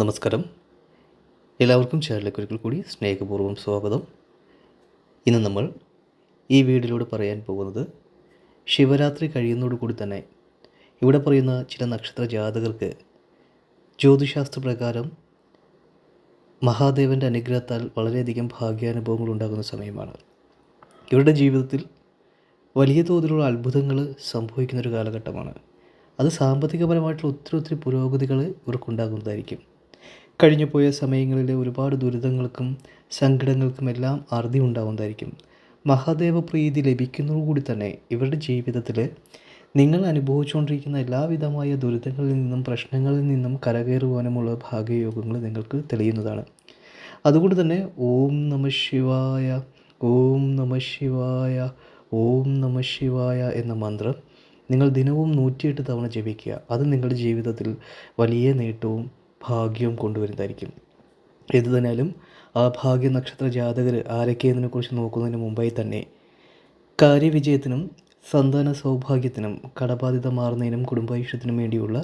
നമസ്കാരം. എല്ലാവർക്കും ചാനലിലേക്ക് ഒരിക്കൽ കൂടി സ്നേഹപൂർവം സ്വാഗതം. ഇന്ന് നമ്മൾ ഈ വീഡിയോയിലൂടെ പറയാൻ പോകുന്നത് ശിവരാത്രി കഴിയുന്നതോടുകൂടി തന്നെ ഇവിടെ പറയുന്ന ചില നക്ഷത്ര ജാതകർക്ക് ജ്യോതിശാസ്ത്ര പ്രകാരം മഹാദേവന്റെ അനുഗ്രഹത്താൽ വളരെയധികം ഭാഗ്യാനുഭവങ്ങൾ ഉണ്ടാകുന്ന സമയമാണ്. ഇവരുടെ ജീവിതത്തിൽ വലിയ തോതിലുള്ള അത്ഭുതങ്ങൾ സംഭവിക്കുന്നൊരു കാലഘട്ടമാണ്. അത് സാമ്പത്തികപരമായിട്ടുള്ള ഒത്തിരി ഒത്തിരി പുരോഗതികൾ ഇവർക്കുണ്ടാകുന്നതായിരിക്കും. കഴിഞ്ഞു പോയ സമയങ്ങളിൽ ഒരുപാട് ദുരിതങ്ങൾക്കും സങ്കടങ്ങൾക്കുമെല്ലാം അറുതി ഉണ്ടാകുന്നതായിരിക്കും മഹാദേവ പ്രീതി ലഭിക്കുന്നതോടുകൂടി തന്നെ ഇവരുടെ ജീവിതത്തിൽ നിങ്ങൾ അനുഭവിച്ചുകൊണ്ടിരിക്കുന്ന എല്ലാവിധമായ ദുരിതങ്ങളിൽ നിന്നും പ്രശ്നങ്ങളിൽ നിന്നും കരകയറുവാനുമുള്ള ഭാഗ്യയോഗങ്ങൾ നിങ്ങൾക്ക് തെളിയുന്നതാണ്. അതുകൊണ്ട് തന്നെ ഓം നമ ശിവായ ഓം നമ ശിവായ ഓം നമ ശിവായ എന്ന മന്ത്രം നിങ്ങൾ ദിനവും നൂറ്റിയെട്ട് തവണ ജപിക്കുക. അത് നിങ്ങളുടെ ജീവിതത്തിൽ വലിയ നേട്ടവും ഭാഗ്യവും കൊണ്ടുവരുന്നതായിരിക്കും. ഏതു തന്നെയാലും ആ ഭാഗ്യ നക്ഷത്ര ജാതകർ ആരൊക്കെയെന്നതിനെക്കുറിച്ച് നോക്കുന്നതിന് മുമ്പായി തന്നെ കാര്യവിജയത്തിനും സന്താന സൗഭാഗ്യത്തിനും കടബാധ്യത മാറുന്നതിനും കുടുംബായുഷ്യത്തിനും വേണ്ടിയുള്ള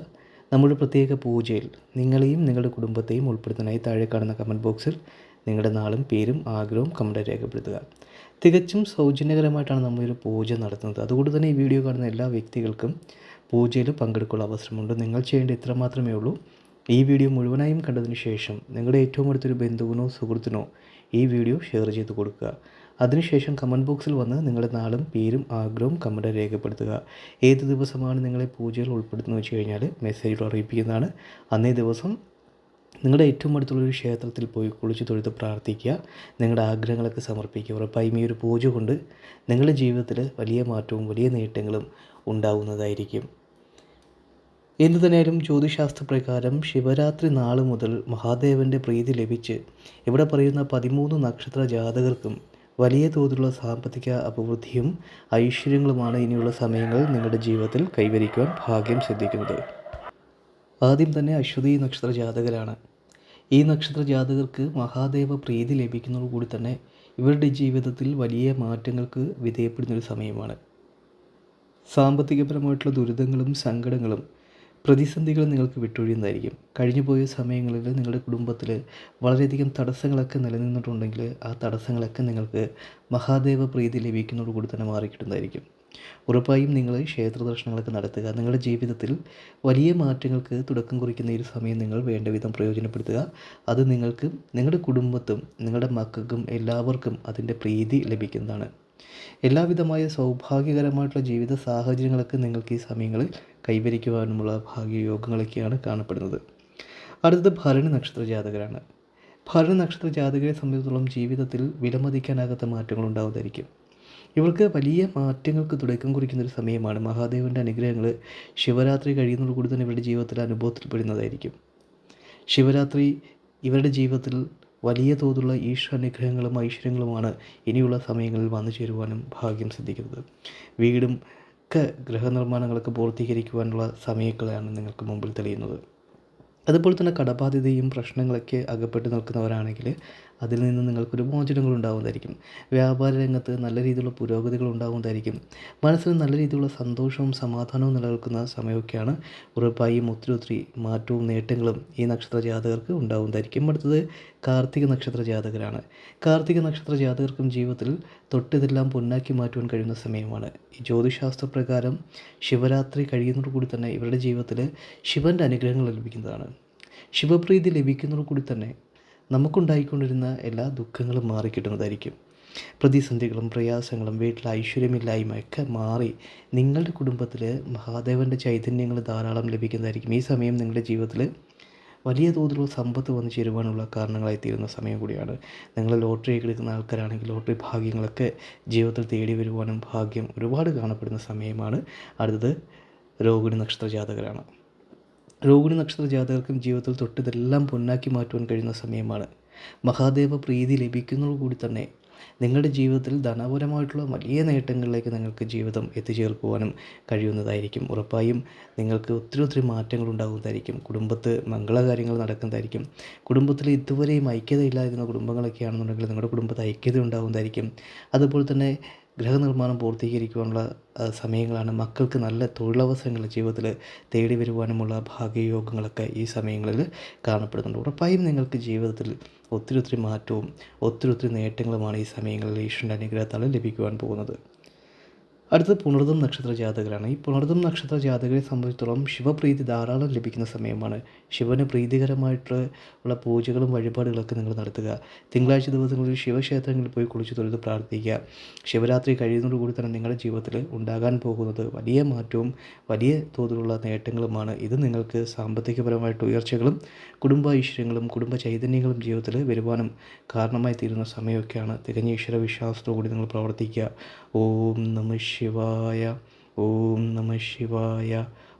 നമ്മുടെ പ്രത്യേക പൂജയിൽ നിങ്ങളെയും നിങ്ങളുടെ കുടുംബത്തെയും ഉൾപ്പെടുത്താനായി താഴെ കാണുന്ന കമന്റ് ബോക്സിൽ നിങ്ങളുടെ നാളും പേരും ആഗ്രഹവും കമന്റ് രേഖപ്പെടുത്തുക. തികച്ചും സൗജന്യകരമായിട്ടാണ് നമ്മളൊരു പൂജ നടത്തുന്നത്. അതുകൊണ്ട് തന്നെ ഈ വീഡിയോ കാണുന്ന എല്ലാ വ്യക്തികൾക്കും പൂജയിൽ പങ്കെടുക്കാനുള്ള അവസരമുണ്ട്. നിങ്ങൾ ചെയ്യേണ്ടത് ഇത്ര മാത്രമേ ഉള്ളൂ. ഈ വീഡിയോ മുഴുവനായും കണ്ടതിന് ശേഷം നിങ്ങളുടെ ഏറ്റവും അടുത്തൊരു ബന്ധുവിനോ സുഹൃത്തിനോ ഈ വീഡിയോ ഷെയർ ചെയ്ത് കൊടുക്കുക. അതിനുശേഷം കമന്റ് ബോക്സിൽ വന്ന് നിങ്ങളുടെ നാളും പേരും ആഗ്രഹവും കമന്റ് രേഖപ്പെടുത്തുക. ഏത് ദിവസമാണ് നിങ്ങളെ പൂജയിൽ ഉൾപ്പെടുത്തുന്നത് വെച്ച് കഴിഞ്ഞാൽ മെസ്സേജിൽ അറിയിപ്പിക്കുന്നതാണ്. അന്നേ ദിവസം നിങ്ങളുടെ ഏറ്റവും അടുത്തുള്ളൊരു ക്ഷേത്രത്തിൽ പോയി കുളിച്ച് തൊഴുത്ത് പ്രാർത്ഥിക്കുക. നിങ്ങളുടെ ആഗ്രഹങ്ങളൊക്കെ സമർപ്പിക്കുക. ഉറപ്പായും ഈ ഒരു പൂജ കൊണ്ട് നിങ്ങളുടെ ജീവിതത്തിൽ വലിയ മാറ്റവും വലിയ നേട്ടങ്ങളും ഉണ്ടാവുന്നതായിരിക്കും. എന്തു തന്നെയാലും ജ്യോതിശാസ്ത്ര പ്രകാരം ശിവരാത്രി നാൾ മുതൽ മഹാദേവന്റെ പ്രീതി ലഭിച്ച് ഇവിടെ പറയുന്ന പതിമൂന്ന് നക്ഷത്ര ജാതകർക്കും വലിയ തോതിലുള്ള സാമ്പത്തിക അഭിവൃദ്ധിയും ഐശ്വര്യങ്ങളുമാണ് ഇനിയുള്ള സമയങ്ങൾ നിങ്ങളുടെ ജീവിതത്തിൽ കൈവരിക്കുവാൻ ഭാഗ്യം സിദ്ധിക്കുന്നത്. ആദ്യം തന്നെ അശ്വതി നക്ഷത്ര ജാതകരാണ്. ഈ നക്ഷത്ര ജാതകർക്ക് മഹാദേവ പ്രീതി ലഭിക്കുന്നതോടുകൂടി തന്നെ ഇവരുടെ ജീവിതത്തിൽ വലിയ മാറ്റങ്ങൾക്ക് വിധേയപ്പെടുന്നൊരു സമയമാണ്. സാമ്പത്തികപരമായിട്ടുള്ള ദുരിതങ്ങളും സങ്കടങ്ങളും പ്രതിസന്ധികളും നിങ്ങൾക്ക് വിട്ടൊഴിയുന്നതായിരിക്കും. കഴിഞ്ഞു പോയ സമയങ്ങളിൽ നിങ്ങളുടെ കുടുംബത്തിൽ വളരെയധികം തടസ്സങ്ങളൊക്കെ നിലനിന്നിട്ടുണ്ടെങ്കിൽ ആ തടസ്സങ്ങളൊക്കെ നിങ്ങൾക്ക് മഹാദേവ പ്രീതി ലഭിക്കുന്നതോടുകൂടി തന്നെ മാറിക്കിട്ടുന്നതായിരിക്കും ഉറപ്പായും നിങ്ങൾ ക്ഷേത്ര ദർശനങ്ങളൊക്കെ നടത്തുക. നിങ്ങളുടെ ജീവിതത്തിൽ വലിയ മാറ്റങ്ങൾക്ക് തുടക്കം കുറിക്കുന്ന ഈ സമയം നിങ്ങൾ വേണ്ട വിധം പ്രയോജനപ്പെടുത്തുക. അത് നിങ്ങൾക്ക് നിങ്ങളുടെ കുടുംബത്തും നിങ്ങളുടെ മക്കൾക്കും എല്ലാവർക്കും അതിന്റെ പ്രീതി ലഭിക്കുന്നതാണ്. എല്ലാവിധമായ സൗഭാഗ്യകരമായിട്ടുള്ള ജീവിത സാഹചര്യങ്ങളൊക്കെ നിങ്ങൾക്ക് ഈ സമയങ്ങളിൽ കൈവരിക്കുവാനുമുള്ള ഭാഗ്യയോഗങ്ങളൊക്കെയാണ് കാണപ്പെടുന്നത്. അടുത്തത് ഭരണി നക്ഷത്ര ജാതകരാണ്. ഭരണി നക്ഷത്ര ജാതകരെ സംബന്ധിച്ചിടത്തോളം ജീവിതത്തിൽ വിലമതിക്കാനാകാത്ത മാറ്റങ്ങൾ ഉണ്ടാവുന്നതായിരിക്കും. ഇവർക്ക് വലിയ മാറ്റങ്ങൾക്ക് തുടക്കം കുറിക്കുന്ന ഒരു സമയമാണ്. മഹാദേവന്റെ അനുഗ്രഹങ്ങൾ ശിവരാത്രി കഴിയുന്നതോടുകൂടി തന്നെ ഇവരുടെ ജീവിതത്തിൽ അനുഭവത്തിൽപ്പെടുന്നതായിരിക്കും ശിവരാത്രി ഇവരുടെ ജീവിതത്തിൽ വലിയ തോതിലുള്ള ഈശ്വരാനുഗ്രഹങ്ങളും ഐശ്വര്യങ്ങളുമാണ് ഇനിയുള്ള സമയങ്ങളിൽ വന്നു ചേരുവാനും ഭാഗ്യം സിദ്ധിക്കുന്നത്. വീടും ഒക്കെ ഗൃഹനിർമ്മാണങ്ങളൊക്കെ പൂർത്തീകരിക്കുവാനുള്ള സമയക്കളെയാണ് നിങ്ങൾക്ക് മുമ്പിൽ തെളിയുന്നത്. അതുപോലെ തന്നെ കടബാധ്യതയും പ്രശ്നങ്ങളൊക്കെ അകപ്പെട്ട് നിൽക്കുന്നവരാണെങ്കിൽ അതിൽ നിന്ന് നിങ്ങൾക്കൊരു മോചനങ്ങൾ ഉണ്ടാകുന്നതായിരിക്കും വ്യാപാര രംഗത്ത് നല്ല രീതിയിലുള്ള പുരോഗതികൾ ഉണ്ടാകുന്നതായിരിക്കും മനസ്സിന് നല്ല രീതിയിലുള്ള സന്തോഷവും സമാധാനവും നിലനിൽക്കുന്ന സമയമൊക്കെയാണ് ഉറപ്പായും ഒത്തിരി ഒത്തിരി മാറ്റവും നേട്ടങ്ങളും ഈ നക്ഷത്ര ജാതകർക്ക് ഉണ്ടാകുന്നതായിരിക്കും അടുത്തത് കാർത്തിക നക്ഷത്ര ജാതകരാണ്. കാർത്തിക നക്ഷത്ര ജാതകർക്കും ജീവിതത്തിൽ തൊട്ടിതെല്ലാം പൊന്നാക്കി മാറ്റുവാൻ കഴിയുന്ന സമയമാണ്. ഈ ജ്യോതിശാസ്ത്ര പ്രകാരം ശിവരാത്രി കഴിയുന്നതോടുകൂടി തന്നെ ഇവരുടെ ജീവിതത്തിൽ ശിവന്റെ അനുഗ്രഹങ്ങൾ ലഭിക്കുന്നതാണ്. ശിവപ്രീതി ലഭിക്കുന്നതോടുകൂടി തന്നെ നമുക്കുണ്ടായിക്കൊണ്ടിരുന്ന എല്ലാ ദുഃഖങ്ങളും മാറിക്കിട്ടുന്നതായിരിക്കും പ്രതിസന്ധികളും പ്രയാസങ്ങളും വീട്ടിലെ ഐശ്വര്യമില്ലായ്മയൊക്കെ മാറി നിങ്ങളുടെ കുടുംബത്തിൽ മഹാദേവന്റെ ചൈതന്യങ്ങൾ ധാരാളം ലഭിക്കുന്നതായിരിക്കും. ഈ സമയം നിങ്ങളുടെ ജീവിതത്തിൽ വലിയ തോതിലുള്ള സമ്പത്ത് വന്നു ചേരുവാനുള്ള കാരണങ്ങളായി തീരുന്ന സമയം കൂടിയാണ്. നിങ്ങൾ ലോട്ടറി എടുക്കുന്ന ആൾക്കാരാണെങ്കിൽ ലോട്ടറി ഭാഗ്യങ്ങളൊക്കെ ജീവിതത്തിൽ തേടി വരുവാനും ഭാഗ്യം ഒരുപാട് കാണപ്പെടുന്ന സമയമാണ്. അടുത്തത് രോഹിണി നക്ഷത്ര ജാതകരാണ്. രോഹിണി നക്ഷത്ര ജാതകർക്കും ജീവിതത്തിൽ തൊട്ടിതെല്ലാം പൊന്നാക്കി മാറ്റുവാൻ കഴിയുന്ന സമയമാണ്. മഹാദേവ പ്രീതി ലഭിക്കുന്നതോടുകൂടി തന്നെ നിങ്ങളുടെ ജീവിതത്തിൽ ധനപരമായിട്ടുള്ള വലിയ നേട്ടങ്ങളിലേക്ക് നിങ്ങൾക്ക് ജീവിതം എത്തിച്ചേർക്കുവാനും കഴിയുന്നതായിരിക്കും. ഉറപ്പായും നിങ്ങൾക്ക് ഒത്തിരി ഒത്തിരി മാറ്റങ്ങൾ ഉണ്ടാകുന്നതായിരിക്കും. കുടുംബത്ത് മംഗളകാര്യങ്ങൾ നടക്കുന്നതായിരിക്കും. കുടുംബത്തിൽ ഇതുവരെയും ഐക്യതയില്ലായിരുന്ന കുടുംബങ്ങളൊക്കെ ആണെന്നുണ്ടെങ്കിൽ നിങ്ങളുടെ കുടുംബത്തിൽ ഐക്യത ഉണ്ടാകുന്നതായിരിക്കും. അതുപോലെ തന്നെ ഗൃഹനിർമ്മാണം പൂർത്തീകരിക്കുവാനുള്ള സമയങ്ങളാണ് മക്കൾക്ക് നല്ല തൊഴിലവസരങ്ങൾ ജീവിതത്തിൽ തേടി വരുവാനുമുള്ള ഭാഗ്യയോഗങ്ങളൊക്കെ ഈ സമയങ്ങളിൽ കാണപ്പെടുന്നുണ്ട്. ഉറപ്പായും നിങ്ങൾക്ക് ജീവിതത്തിൽ ഒത്തിരി ഒത്തിരി മാറ്റവും ഒത്തിരി ഒത്തിരി നേട്ടങ്ങളുമാണ് ഈ സമയങ്ങളിൽ ഈശ്വരന്റെ അനുഗ്രഹത്താൽ ലഭിക്കുവാൻ പോകുന്നത്. അടുത്തത് പുണർദം നക്ഷത്ര ജാതകരാണ്. ഈ പുണർദം നക്ഷത്ര ജാതകരെ സംബന്ധിച്ചിടത്തോളം ശിവപ്രീതി ധാരാളം ലഭിക്കുന്ന സമയമാണ്. ശിവന് പ്രീതികരമായിട്ടുള്ള പൂജകളും വഴിപാടുകളൊക്കെ നിങ്ങൾ നടത്തുക. തിങ്കളാഴ്ച ദിവസങ്ങളിൽ ശിവക്ഷേത്രങ്ങളിൽ പോയി കുളിച്ച് തൊഴുത് പ്രാർത്ഥിക്കുക. ശിവരാത്രി കഴിയുന്നതോടുകൂടി തന്നെ നിങ്ങളുടെ ജീവിതത്തിൽ ഉണ്ടാകാൻ പോകുന്നത് വലിയ മാറ്റവും വലിയ തോതിലുള്ള നേട്ടങ്ങളുമാണ്. ഇത് നിങ്ങൾക്ക് സാമ്പത്തികപരമായിട്ട് ഉയർച്ചകളും കുടുംബ ഐശ്വര്യങ്ങളും കുടുംബ ചൈതന്യങ്ങളും ജീവിതത്തിൽ വരുവാനും കാരണമായി തീരുന്ന സമയമൊക്കെയാണ് തികഞ്ഞ ഈശ്വര വിശ്വാസത്തോടുകൂടി നിങ്ങൾ പ്രവർത്തിക്കുക. ഓം നമ ശിവായ ഓം നമ ശിവായ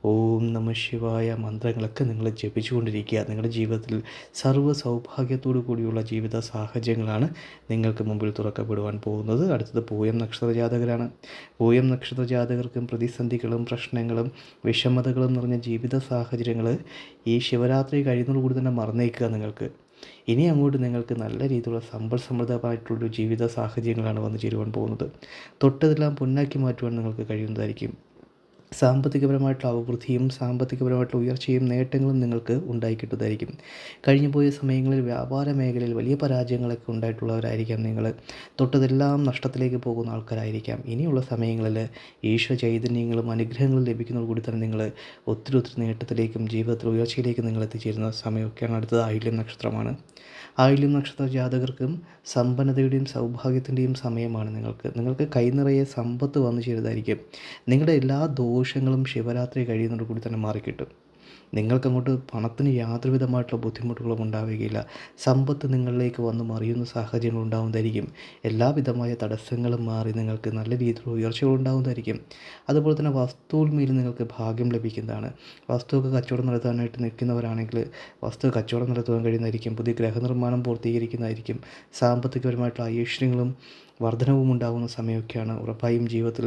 ഓം നമ ശിവായ. മന്ത്രങ്ങളൊക്കെ നിങ്ങൾ ജപിച്ചുകൊണ്ടിരിക്കുക. നിങ്ങളുടെ ജീവിതത്തിൽ സർവ സൗഭാഗ്യത്തോടു കൂടിയുള്ള ജീവിത സാഹചര്യങ്ങളാണ് നിങ്ങൾക്ക് മുമ്പിൽ തുറക്കപ്പെടുവാൻ പോകുന്നത്. അടുത്തത് പൂയം നക്ഷത്ര ജാതകരാണ്. പൂയം നക്ഷത്ര ജാതകർക്കും പ്രതിസന്ധികളും പ്രശ്നങ്ങളും വിഷമതകളും നിറഞ്ഞ ജീവിത സാഹചര്യങ്ങൾ ഈ ശിവരാത്രി കഴിയുന്നതോടുകൂടി തന്നെ മറന്നേക്കുക നിങ്ങൾക്ക്. ഇനി അങ്ങോട്ട് നിങ്ങൾക്ക് നല്ല രീതിയിലുള്ള സമ്പൽ സമൃദ്ധമായിട്ടുള്ളൊരു ജീവിത സാഹചര്യങ്ങളാണ് വന്നു ചേരുവാൻ പോകുന്നത്. തൊട്ടതെല്ലാം പൊന്നാക്കി മാറ്റുവാൻ നിങ്ങൾക്ക് കഴിയുന്നതായിരിക്കും. സാമ്പത്തികപരമായിട്ടുള്ള അഭിവൃദ്ധിയും സാമ്പത്തികപരമായിട്ടുള്ള ഉയർച്ചയും നേട്ടങ്ങളും നിങ്ങൾക്ക് ഉണ്ടായി കിട്ടുന്നതായിരിക്കും കഴിഞ്ഞു പോയ സമയങ്ങളിൽ വ്യാപാര മേഖലയിൽ വലിയ പരാജയങ്ങളൊക്കെ ഉണ്ടായിട്ടുള്ളവരായിരിക്കാം നിങ്ങൾ. തൊട്ടതെല്ലാം നഷ്ടത്തിലേക്ക് പോകുന്ന ആൾക്കാരായിരിക്കാം. ഇനിയുള്ള സമയങ്ങളിൽ ഈശ്വര ചൈതന്യങ്ങളും അനുഗ്രഹങ്ങളും ലഭിക്കുന്നതോട് കൂടി തന്നെ നിങ്ങൾ ഒത്തിരി ഒത്തിരി നേട്ടത്തിലേക്കും ജീവിതത്തിൽ ഉയർച്ചയിലേക്കും നിങ്ങൾ എത്തിച്ചേരുന്ന സമയമൊക്കെയാണ് അടുത്തത്. ആയില്യം നക്ഷത്രമാണ്. ആയില്യം നക്ഷത്ര ജാതകർക്കും സമ്പന്നതയുടെയും സൗഭാഗ്യത്തിന്റെയും സമയമാണ് നിങ്ങൾക്ക്. നിങ്ങൾക്ക് കൈനിറയെ സമ്പത്ത് വന്നു ചേരുന്നതായിരിക്കും. നിങ്ങളുടെ എല്ലാ ദോഷങ്ങളും ശിവരാത്രി കഴിയുന്നതോട് കൂടി തന്നെ മാറിക്കിട്ടും. നിങ്ങൾക്കങ്ങോട്ട് പണത്തിന് യാതൊരുവിധമായിട്ടുള്ള ബുദ്ധിമുട്ടുകളും ഉണ്ടാവുകയില്ല. സമ്പത്ത് നിങ്ങളിലേക്ക് വന്ന് മറിയുന്ന സാഹചര്യങ്ങൾ ഉണ്ടാകുന്നതായിരിക്കും എല്ലാവിധമായ തടസ്സങ്ങളും മാറി നിങ്ങൾക്ക് നല്ല രീതിയിലുള്ള ഉയർച്ചകൾ ഉണ്ടാകുന്നതായിരിക്കും അതുപോലെ തന്നെ വസ്തുവിന്മേൽ നിങ്ങൾക്ക് ഭാഗ്യം ലഭിക്കുന്നതാണ്. വസ്തുവൊക്കെ കച്ചവടം നടത്താനായിട്ട് നിൽക്കുന്നവരാണെങ്കിൽ വസ്തു കച്ചവടം നടത്തുവാൻ കഴിയുന്നതായിരിക്കും. പുതിയ ഗ്രഹനിർമ്മാണം പൂർത്തീകരിക്കുന്നതായിരിക്കും. സാമ്പത്തികപരമായിട്ടുള്ള ഐശ്വര്യങ്ങളും വർധനവും ഉണ്ടാകുന്ന സമയമൊക്കെയാണ് ഉറപ്പായും ജീവിതത്തിൽ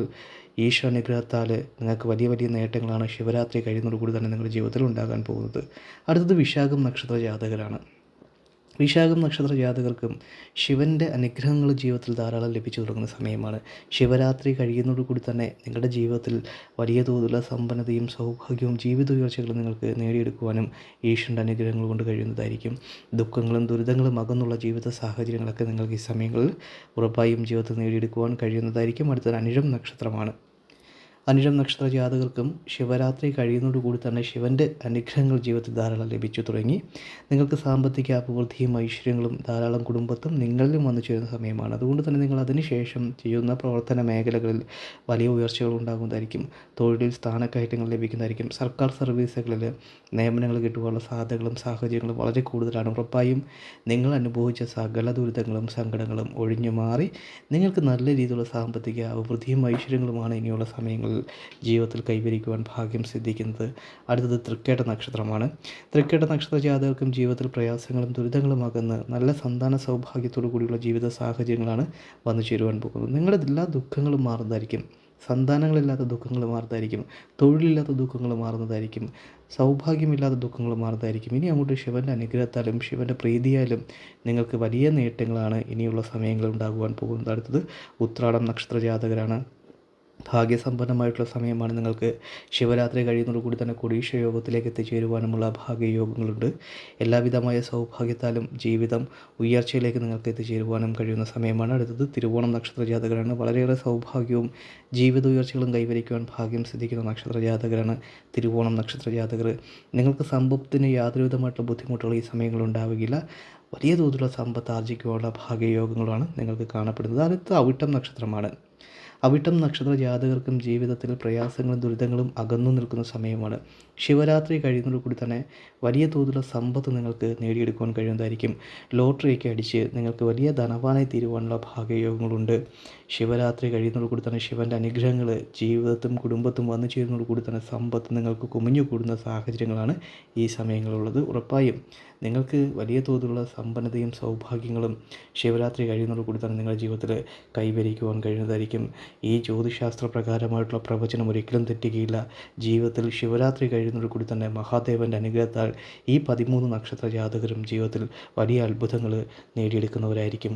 ഈശ്വര അനുഗ്രഹത്താൽ നിങ്ങൾക്ക് വലിയ വലിയ നേട്ടങ്ങളാണ് ശിവരാത്രി കഴിയുന്നതോടുകൂടി തന്നെ നിങ്ങളുടെ ജീവിതത്തിൽ ഉണ്ടാകാൻ പോകുന്നത്. അടുത്തത് വിശാഖം നക്ഷത്ര ജാതകരാണ് വിശാഖം നക്ഷത്ര ജാതകർക്കും ശിവന്റെ അനുഗ്രഹങ്ങൾ ജീവിതത്തിൽ ധാരാളം ലഭിച്ചു തുടങ്ങുന്ന സമയമാണ്. ശിവരാത്രി കഴിയുന്നതോടുകൂടി തന്നെ നിങ്ങളുടെ ജീവിതത്തിൽ വലിയ തോതിലുള്ള സമ്പന്നതയും സൗഭാഗ്യവും ജീവിത ഉയർച്ചകളും നിങ്ങൾക്ക് നേടിയെടുക്കുവാനും ഈശ്വരന്റെ അനുഗ്രഹങ്ങൾ കൊണ്ട് കഴിയുന്നതായിരിക്കും. ദുഃഖങ്ങളും ദുരിതങ്ങളും അകന്നുള്ള ജീവിത സാഹചര്യങ്ങളൊക്കെ നിങ്ങൾക്ക് ഈ സമയങ്ങളിൽ ഉറപ്പായും ജീവിതത്തിൽ നേടിയെടുക്കുവാൻ കഴിയുന്നതായിരിക്കും. അടുത്തൊരു അനിഴം നക്ഷത്രമാണ്. അനിഴം നക്ഷത്ര ജാതകർക്കും ശിവരാത്രി കഴിയുന്നതോടുകൂടി തന്നെ ശിവന്റെ അനുഗ്രഹങ്ങൾ ജീവിതത്തിൽ ധാരാളം ലഭിച്ചു തുടങ്ങി. നിങ്ങൾക്ക് സാമ്പത്തിക അഭിവൃദ്ധിയും ഐശ്വര്യങ്ങളും ധാരാളം കുടുംബത്തും നിങ്ങളിലും വന്നു ചേരുന്ന സമയമാണ്. അതുകൊണ്ട് തന്നെ നിങ്ങൾ അതിനുശേഷം ചെയ്യുന്ന പ്രവർത്തന മേഖലകളിൽ വലിയ ഉയർച്ചകൾ ഉണ്ടാകുന്നതായിരിക്കും. തൊഴിലിൽ സ്ഥാനക്കയറ്റങ്ങൾ ലഭിക്കുന്നതായിരിക്കും. സർക്കാർ സർവീസുകളിൽ നിയമനങ്ങൾ കിട്ടുവാനുള്ള സാധ്യതകളും സാഹചര്യങ്ങളും വളരെ കൂടുതലാണ്. ഉറപ്പായും നിങ്ങൾ അനുഭവിച്ച സകല ദുരിതങ്ങളും സങ്കടങ്ങളും ഒഴിഞ്ഞു മാറി നിങ്ങൾക്ക് നല്ല രീതിയിലുള്ള സാമ്പത്തിക അഭിവൃദ്ധിയും ഐശ്വര്യങ്ങളുമാണ് ഇനിയുള്ള സമയങ്ങളിൽ ജീവിതത്തിൽ കൈവരിക്കുവാൻ ഭാഗ്യം സിദ്ധിക്കുന്നത് അടുത്തത് തൃക്കേട്ട നക്ഷത്രമാണ്. തൃക്കേട്ട നക്ഷത്ര ജാതകർക്കും ജീവിതത്തിൽ പ്രയാസങ്ങളും ദുരിതങ്ങളും അകന്ന് നല്ല സന്താന സൗഭാഗ്യത്തോടു കൂടിയുള്ള ജീവിത സാഹചര്യങ്ങളാണ് വന്നു ചേരുവാൻ പോകുന്നത്. നിങ്ങളുടെ എല്ലാ ദുഃഖങ്ങളും മാറുന്നതായിരിക്കും. സന്താനങ്ങളില്ലാത്ത ദുഃഖങ്ങൾ മാറുന്നതായിരിക്കും. തൊഴിലില്ലാത്ത ദുഃഖങ്ങൾ മാറുന്നതായിരിക്കും. സൗഭാഗ്യമില്ലാത്ത ദുഃഖങ്ങൾ മാറുന്നതായിരിക്കും. ഇനി അങ്ങോട്ട് ശിവന്റെ അനുഗ്രഹത്താലും ശിവന്റെ പ്രീതിയാലും നിങ്ങൾക്ക് വലിയ നേട്ടങ്ങളാണ് ഇനിയുള്ള സമയങ്ങളിൽ ഉണ്ടാകുവാൻ പോകുന്നത്. അടുത്തത് ഉത്രാടം നക്ഷത്ര ജാതകരാണ്. ഭാഗ്യസമ്പന്നമായിട്ടുള്ള സമയമാണ് നിങ്ങൾക്ക് ശിവരാത്രി കഴിയുന്നതോടുകൂടി തന്നെ കൊടീശ യോഗത്തിലേക്ക് എത്തിച്ചേരുവാനുമുള്ള ഭാഗ്യയോഗങ്ങളുണ്ട്. എല്ലാവിധമായ സൗഭാഗ്യത്താലും ജീവിതം ഉയർച്ചയിലേക്ക് നിങ്ങൾക്ക് എത്തിച്ചേരുവാനും കഴിയുന്ന സമയമാണ്. അടുത്തത് തിരുവോണം നക്ഷത്ര ജാതകരാണ്. വളരെയേറെ സൗഭാഗ്യവും ജീവിത ഉയർച്ചകളും കൈവരിക്കുവാൻ ഭാഗ്യം സിദ്ധിക്കുന്ന നക്ഷത്ര ജാതകരാണ് തിരുവോണം നക്ഷത്ര ജാതകർ. നിങ്ങൾക്ക് സമ്പത്തിന് യാതൊരുവിധമായിട്ടുള്ള ബുദ്ധിമുട്ടുകൾ ഈ സമയങ്ങളിൽ ഉണ്ടാവുകയില്ല. വലിയ തോതിലുള്ള സമ്പത്ത് ആർജിക്കുവാനുള്ള ഭാഗ്യയോഗങ്ങളാണ് നിങ്ങൾക്ക് കാണപ്പെടുന്നത്. അടുത്ത അവിട്ടം നക്ഷത്രമാണ്. അവിട്ടം നക്ഷത്ര ജാതകർക്കും ജീവിതത്തിൽ പ്രയാസങ്ങളും ദുരിതങ്ങളും അകന്നു നിൽക്കുന്ന സമയമാണ്. ശിവരാത്രി കഴിയുന്നതോടുകൂടി തന്നെ വലിയ തോതിലുള്ള സമ്പത്ത് നിങ്ങൾക്ക് നേടിയെടുക്കുവാൻ കഴിയുന്നതായിരിക്കും. ലോട്ടറിയൊക്കെ അടിച്ച് നിങ്ങൾക്ക് വലിയ ധനവാനായി തീരുവാനുള്ള ഭാഗ്യയോഗങ്ങളുണ്ട്. ശിവരാത്രി കഴിയുന്നതോടുകൂടി തന്നെ ശിവന്റെ അനുഗ്രഹങ്ങൾ ജീവിതത്തും കുടുംബത്തും വന്നു ചേരുന്നതോടുകൂടി തന്നെ സമ്പത്ത് നിങ്ങൾക്ക് കുമിഞ്ഞു കൂടുന്ന സാഹചര്യങ്ങളാണ് ഈ സമയങ്ങളുള്ളത്. ഉറപ്പായും നിങ്ങൾക്ക് വലിയ തോതിലുള്ള സമ്പന്നതയും സൗഭാഗ്യങ്ങളും ശിവരാത്രി കഴിയുന്നതോടുകൂടി തന്നെ നിങ്ങളുടെ ജീവിതത്തിൽ കൈവരിക്കുവാൻ കഴിയുന്നതായിരിക്കും. ഈ ജ്യോതിശാസ്ത്ര പ്രകാരമായിട്ടുള്ള പ്രവചനം ഒരിക്കലും തെറ്റുകയില്ല. ജീവിതത്തിൽ ശിവരാത്രി കഴിയുന്നതോടുകൂടി തന്നെ മഹാദേവന്റെ അനുഗ്രഹത്താൽ ഈ പതിമൂന്ന് നക്ഷത്ര ജാതകരും ജീവിതത്തിൽ വലിയ അത്ഭുതങ്ങൾ നേടിയെടുക്കുന്നവരായിരിക്കും.